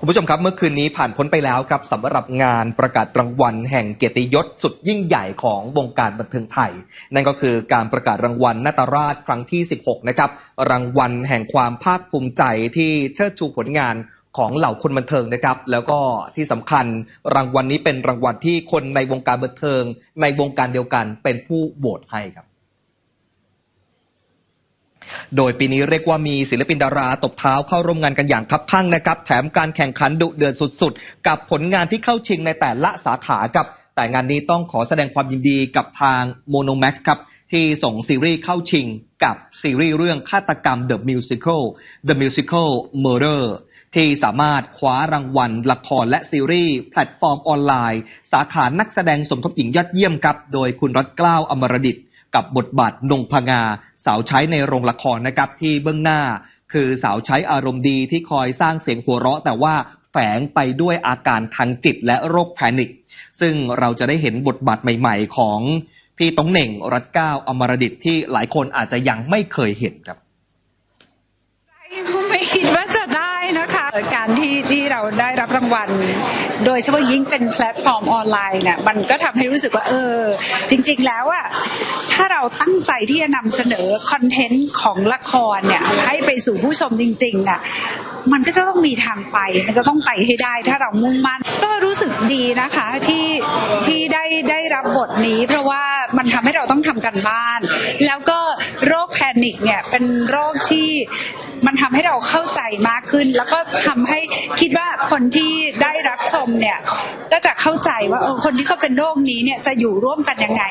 คุณผู้ชมครับเมื่อคืนนี้ผ่านพ้นไปแล้วครับสำหรับงานประกาศรางวัลแห่งเกียรติยศสุดยิ่งใหญ่ของวงการบันเทิงไทย นั่นก็คือการประกาศรางวัลนาตราชครั้งที่ 16 นะครับ รางวัลแห่งความภาคภูมิใจที่เชิดชูผลงานของเหล่าคนบันเทิงนะครับ แล้วก็ที่สำคัญรางวัลนี้เป็นรางวัลที่คนในวงการบันเทิง ในวงการเดียวกันเป็นผู้โหวตให้ครับ โดยปีนี้เรียกว่ามีศิลปินดาราตบเท้าเข้าร่วมงานกันอย่างคับข้างนะครับ แถมการแข่งขันดุเดือดสุดๆ กับผลงานที่เข้าชิงในแต่ละสาขาครับ แต่งานนี้ต้องขอแสดงความยินดีกับทาง Monomax ครับที่ส่งซีรีส์เข้าชิงกับซีรีส์เรื่องฆาตกรรม The Musical The Musical Murder ที่สามารถคว้ารางวัล ละครและซีรีส์แพลตฟอร์มออนไลน์ สาขานักแสดงสมทบหญิงยอดเยี่ยมครับ โดยคุณรัตเกล้าอมรดิตกับบทบาทนงพงา สาวใช้ในโรงละครนะครับที่เบื้องหน้า คือสาวใช้อารมณ์ดีที่คอยสร้างเสียงหัวเราะ แต่ว่าแฝงไปด้วยอาการทางจิตและโรคแพนิค ซึ่งเราจะได้เห็นบทบาทใหม่ ๆ ของพี่ตงเหน่งรัตเก้าอมรดิตที่หลายคนอาจจะยังไม่เคยเห็นครับไม่คิดว่า การที่ที่เราได้รับรางวัล โดยเฉพาะยิ่งเป็นแพลตฟอร์มออนไลน์เนี่ยมันก็ทำให้รู้สึกว่าเออ จริง ๆ แล้วอะถ้าเราตั้งใจที่จะนำเสนอคอนเทนต์ของละครเนี่ยให้ไปสู่ผู้ชมจริงๆน่ะมันก็จะต้องมีทางไป มันจะต้องไปให้ได้ ถ้าเรามุ่งมั่น ก็รู้สึกดีนะคะที่ที่ได้ได้รับบทนี้ เพราะว่ามันทำให้เราต้องทำกันบ้าน แล้วก็โรคแพนิคเนี่ยเป็นโรคที่ มันทำให้เราเข้าใจมากขึ้น แล้วก็ทำให้คิดว่าคนที่ได้รับชมเนี่ย ก็จะเข้าใจว่าเออคนที่เขาเป็นโรคนี้เนี่ยจะอยู่ร่วมกันยังไง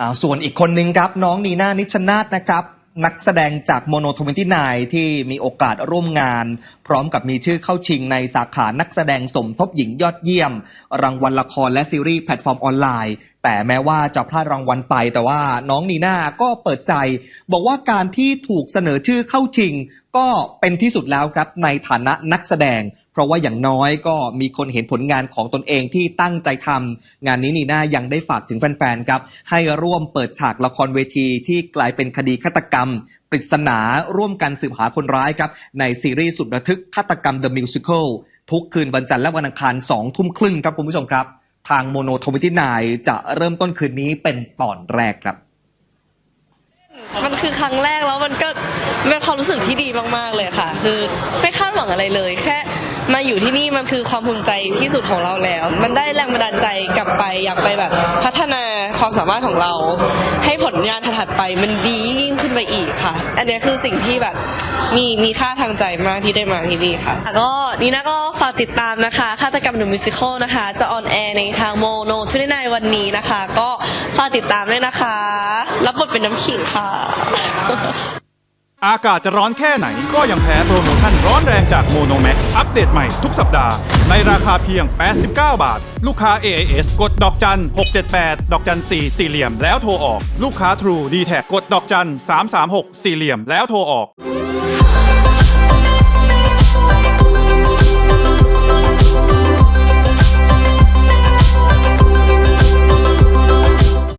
อ่าส่วนอีกคนนึงครับ น้องนีน่านิชนาธนะครับนักแสดงจากโมโนทเวนตี้นที่มีโอกาสร่วมงาน พร้อมกับมีชื่อเข้าชิงในสาขานักแสดงสมทบหญิงยอดเยี่ยม รางวัลละครและซีรีส์แพลตฟอร์มออนไลน์ แต่แม้ว่าจะพลาดรางวัลไป แต่ว่าน้องนีน่าก็เปิดใจ บอกว่าการที่ถูกเสนอชื่อเข้าชิง ก็เป็นที่สุดแล้วครับในฐานะนักแสดง เพราะว่าอย่างน้อยก็มีคนเห็นผลงานของตนเองที่ตั้งใจทำงานนี้นีน่ายังได้ฝากถึงแฟนๆครับ ให้ร่วมเปิดฉากละครเวทีที่กลายเป็นคดีฆาตกรรมปริศนาร่วมกันสืบหาคนร้ายครับ ในซีรีส์สุดระทึกฆาตกรรม The Musical ทุกคืนวันจันทร์และวันอังคาร2ทุ่มครึ่งครับคุณผู้ชมครับ ทางโมโนโทมิตี้นจะเริ่มต้นคืนนี้เป็นตอนแรกครับ มันคือครั้งแรกแล้วมันก็เป็นความรู้สึกที่ดีมาก ๆ เลยค่ะ คือไม่คาดหวังอะไรเลย แค่มาอยู่ที่นี่มันคือความภูมิใจที่สุดของเราแล้ว มันได้แรงบันดาลใจกลับไปอยากไปแบบ พัฒนาความสามารถของเรา ให้ผลงานถัดๆไปมันดียิ่งขึ้นไปอีกค่ะ อันนี้คือสิ่งที่แบบ มีมีค่าทางใจมากที่ได้มาที่นี่ค่ะก็นี่นะก็ฝากติดตามนะคะฆาตกรรม The Musical นะคะ จะออนแอร์ในทางโมโนทุนในวันนี้นะคะ ก็ฝากติดตามด้วยนะคะ รับบทเป็นน้ำขิงค่ะ อากาศจะร้อนแค่ไหนก็ยังแพ้โปรโมชั่นร้อนแรงจากโมโนแม็กอัปเดตใหม่ทุกสัปดาห์ ในราคาเพียง 89 บาท ลูกค้า AIS กดดอกจัน 678 ดอกจัน 4 สี่เหลี่ยมแล้วโทรออก ลูกค้า True d t แทกดดอกจัน 336 สี่เหลี่ยมแล้วโทรออก